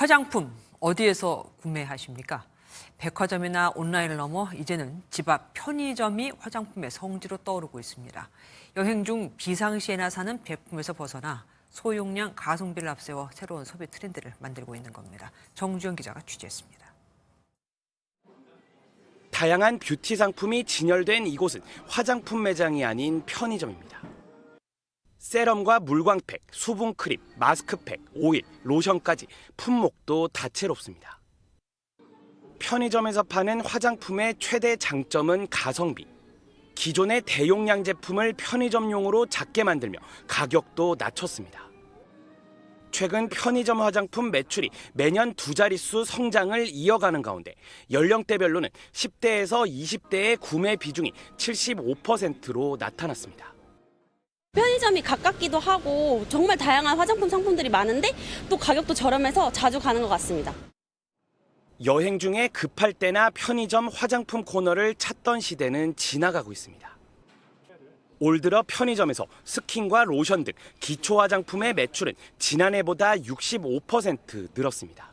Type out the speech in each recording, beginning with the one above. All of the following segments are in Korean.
화장품 어디에서 구매하십니까? 백화점이나 온라인을 넘어 이제는 집 앞 편의점이 화장품의 성지로 떠오르고 있습니다. 여행 중 비상시에나 사는 백품에서 벗어나 소용량 가성비를 앞세워 새로운 소비 트렌드를 만들고 있는 겁니다. 정주영 기자가 취재했습니다. 다양한 뷰티 상품이 진열된 이곳은 화장품 매장이 아닌 편의점입니다. 세럼과 물광팩, 수분 크림, 마스크팩, 오일, 로션까지 품목도 다채롭습니다. 편의점에서 파는 화장품의 최대 장점은 가성비. 기존의 대용량 제품을 편의점용으로 작게 만들며 가격도 낮췄습니다. 최근 편의점 화장품 매출이 매년 두 자릿수 성장을 이어가는 가운데 연령대별로는 10대에서 20대의 구매 비중이 75%로 나타났습니다. 편의점이 가깝기도 하고 정말 다양한 화장품 상품들이 많은데 또 가격도 저렴해서 자주 가는 것 같습니다. 여행 중에 급할 때나 편의점 화장품 코너를 찾던 시대는 지나가고 있습니다. 올 들어 편의점에서 스킨과 로션 등 기초 화장품의 매출은 지난해보다 65% 늘었습니다.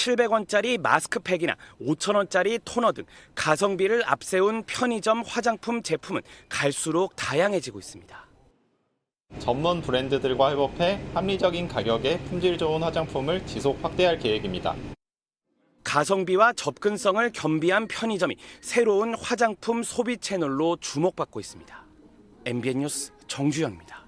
700원짜리 마스크팩이나 5,000원짜리 토너 등 가성비를 앞세운 편의점 화장품 제품은 갈수록 다양해지고 있습니다. 전문 브랜드들과 협업해 합리적인 가격에 품질 좋은 화장품을 지속 확대할 계획입니다. 가성비와 접근성을 겸비한 편의점이 새로운 화장품 소비 채널로 주목받고 있습니다. MBN 뉴스 정주영입니다.